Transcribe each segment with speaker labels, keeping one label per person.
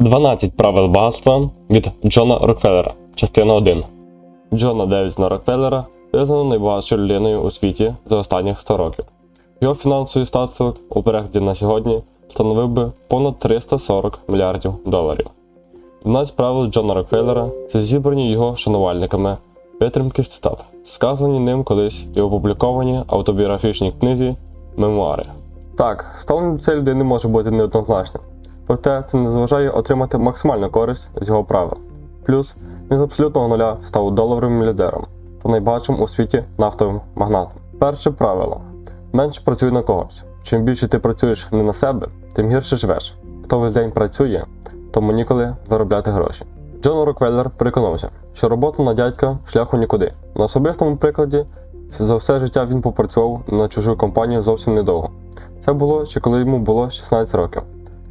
Speaker 1: 12 правил багатства від Джона Рокфеллера. Частина 1. Джона Девідсона Рокфеллера визнано найбагатшою людиною у світі за останніх 100 років. Його фінансовий статок у перегляді на сьогодні становив би понад 340 мільярдів доларів. 12 правил Джона Рокфеллера це зібрані його шанувальниками витримки з цитат, сказані ним колись і опубліковані автобіографічній книзі Мемуари. Так, ставлення цієї людини може бути неоднозначним, проте це не заважає отримати максимальну користь з його правил. Плюс він з абсолютного нуля став доларовим мільярдером та найбагатшим у світі нафтовим магнатом. Перше правило: менше працюй на когось. Чим більше ти працюєш не на себе, тим гірше живеш. Хто весь день працює, тому ніколи заробляти гроші. Джон Роквеллер переконався, що робота на дядька шляху нікуди. На особистому прикладі за все життя він попрацював на чужу компанію зовсім недовго. Це було ще коли йому було 16 років.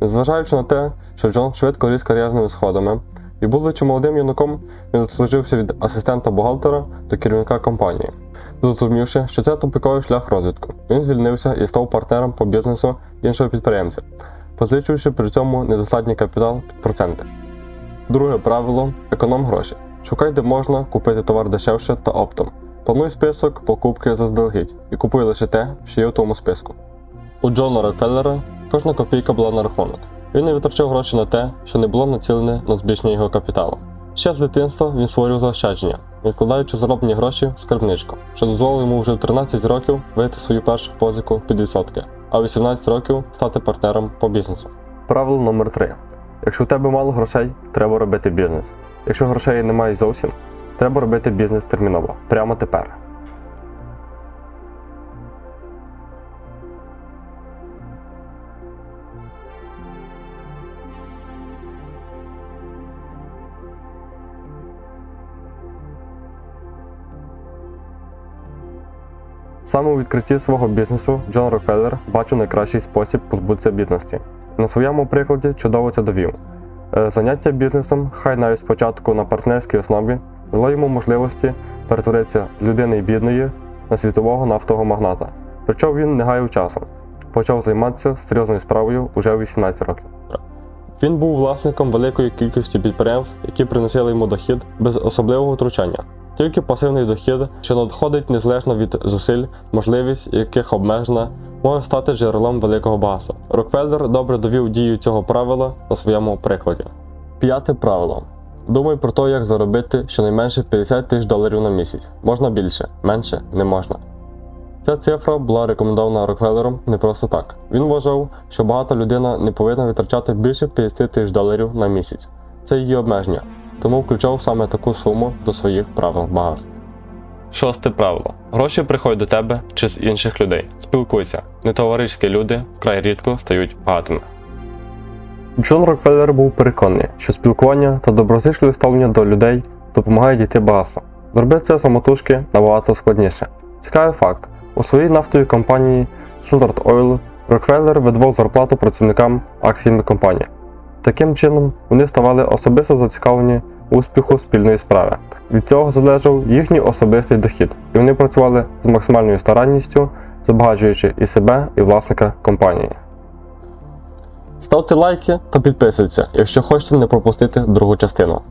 Speaker 1: Незважаючи на те, що Джон швидко ріс кар'єрними сходами, і будучи молодим юнаком, він служився від асистента бухгалтера до керівника компанії. Зрозумівши, що це тупиковий шлях розвитку, він звільнився і став партнером по бізнесу іншого підприємця, позичуючи при цьому недостатній капітал під проценти. Друге правило економ гроші. Шукай, де можна купити товар дешевше та оптом. Плануй список покупки заздалегідь і купуй лише те, що є у тому списку. У Джона Рокфеллера кожна копійка була на рахунок. Він не витрачав гроші на те, що не було націлене на збільшення його капіталу. Ще з дитинства він створював заощадження, відкладаючи зароблені гроші в скарбничку, що дозволило йому вже в 13 років вийти свою першу позику під відсотки, а в 18 років стати партнером по бізнесу. Правило номер 3 Якщо у тебе мало грошей, треба робити бізнес. Якщо грошей немає зовсім, треба робити бізнес терміново, прямо тепер. Саме у відкритті свого бізнесу Джон Рокфеллер бачив найкращий спосіб позбутися бідності. На своєму прикладі чудово це довів. Е, Заняття бізнесом, хай навіть спочатку на партнерській основі, дало йому можливості перетворитися з людини бідної на світового нафтового магната. Причому він не гаяв часу. Почав займатися серйозною справою уже у 18 років. Він був власником великої кількості підприємств, які приносили йому дохід без особливого втручання. Тільки пасивний дохід, що надходить незалежно від зусиль, можливість яких обмежена, може стати джерелом великого багатства. Рокфеллер добре довів дію цього правила на своєму прикладі. П'яте правило. Думай про те, як заробити щонайменше 50 тисяч доларів на місяць. Можна більше, менше не можна. Ця цифра була рекомендована Рокфеллером не просто так. Він вважав, що багата людина не повинна витрачати більше 50 тисяч доларів на місяць. Це її обмеження, тому включав саме таку суму до своїх правил багатства. Шосте правило. Гроші приходять до тебе чи з інших людей. Спілкуйся. Нетовариські люди вкрай рідко стають багатими. Джон Рокфеллер був переконаний, що спілкування та доброзичливе ставлення до людей допомагає дійти багатства. Зробити це самотужки набагато складніше. Цікавий факт: у своїй нафтовій компанії Standard Oil Рокфеллер видавав зарплату працівникам акціями компанії. Таким чином, вони ставали особисто зацікавлені успіху спільної справи. Від цього залежав їхній особистий дохід, і вони працювали з максимальною старанністю, збагачуючи і себе, і власника компанії. Ставте лайки та підписуйтесь, якщо хочете не пропустити другу частину.